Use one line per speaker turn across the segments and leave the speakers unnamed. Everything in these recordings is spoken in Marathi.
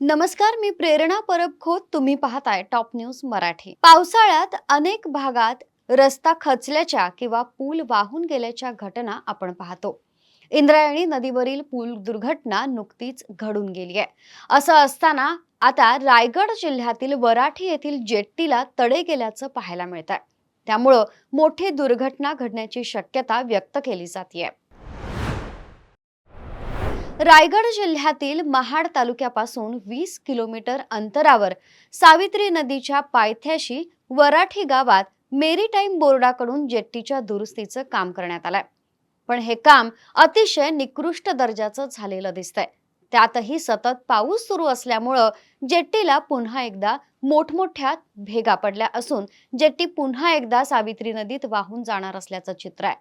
नमस्कार मी प्रेरणा परब खोत तुम्ही पाहताय टॉप न्यूज मराठी. पावसाळ्यात अनेक भागात रस्ता खचल्याच्या किंवा पूल वाहून गेल्याच्या घटना आपण पाहतो. इंद्रायणी नदीवरील पूल दुर्घटना नुकतीच घडून गेली आहे. असं असताना आता रायगड जिल्ह्यातील वराठी येथील जेट्टीला तडे गेल्याचं पाहायला मिळत आहे त्यामुळं मोठी दुर्घटना घडण्याची शक्यता व्यक्त केली जाते रायगड जिल्ह्यातील महाड तालुक्यापासून वीस किलोमीटर अंतरावर सावित्री नदीच्या पायथ्याशी वराठी गावात मेरीटाईम बोर्डाकडून जेट्टीच्या दुरुस्तीचं काम करण्यात आलंय. पण हे काम अतिशय निकृष्ट दर्जाचं झालेलं दिसतंय. त्यातही सतत पाऊस सुरू असल्यामुळं जेट्टीला पुन्हा एकदा मोठमोठ्या भेगा पडल्या असून जेट्टी पुन्हा एकदा सावित्री नदीत वाहून जाणार असल्याचं चित्र आहे.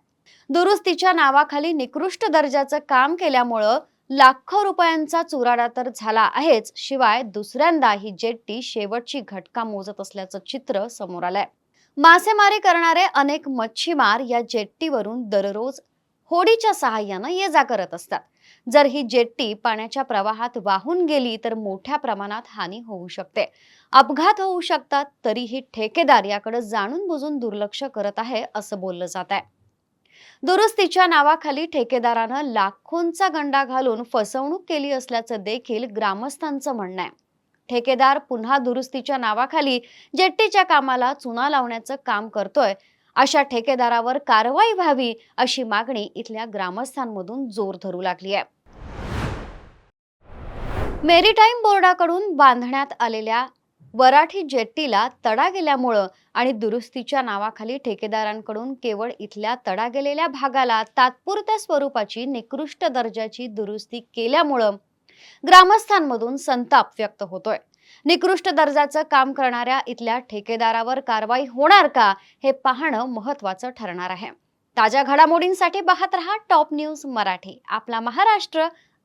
दुरुस्तीच्या नावाखाली निकृष्ट दर्जाचं काम केल्यामुळं लाखो रुपयांचा चुराडा तर झाला आहेच शिवाय दुसऱ्यांदा ही जेट्टी शेवटची घटका मोजत असल्याचं चित्र समोर आलंय. मासेमारी करणारे अनेक मच्छीमार या जेट्टीवरून दररोज होडीच्या सहाय्यानं ये जा करत असतात. जर ही जेट्टी पाण्याच्या प्रवाहात वाहून गेली तर मोठ्या प्रमाणात हानी होऊ शकते. अपघात होऊ शकतात तरीही ठेकेदार याकडे जाणून बुजून दुर्लक्ष करत आहे असं बोललं जात आहे. दुरुस्तीच्या नावाखाली ठेकेदारानं लाखोंचा गंडा घालून फसवणूक केली असल्याचं देखील ग्रामस्थांचं म्हणणं आहे. ठेकेदार पुन्हा दुरुस्तीच्या नावाखाली जेट्टीच्या कामाला चुना लावण्याचं काम करतोय. अशा ठेकेदारावर कारवाई व्हावी अशी मागणी इथल्या ग्रामस्थांमधून जोर धरू लागली आहे. मेरीटाईम बोर्डाकडून बांधण्यात आलेल्या वराठी जेट्टीला तडा गेल्यामुळं आणि दुरुस्तीच्या नावाखाली ठेकेदारांकडून केवळ इथल्या तडा गेलेल्या भागाला तात्पुरत्या स्वरूपाची निकृष्ट दर्जाची दुरुस्ती केल्यामुळं ग्रामस्थांमधून संताप व्यक्त होतोय. निकृष्ट दर्जाचं काम करणाऱ्या इथल्या ठेकेदारावर कारवाई होणार का हे पाहणं महत्वाचं ठरणार आहे. ताज्या घडामोडींसाठी पाहत रहा टॉप न्यूज मराठी. आपला महाराष्ट्र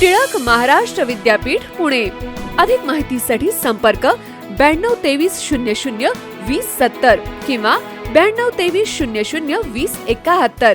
टिळक महाराष्ट्र विद्यापीठ पुणे. अधिक माहितीसाठी संपर्क ब्याण्णव तेवीस शून्य शून्य वीस सत्तर किंवा ब्याण्णव तेवीस शून्य शून्य वीस एकाहत्तर.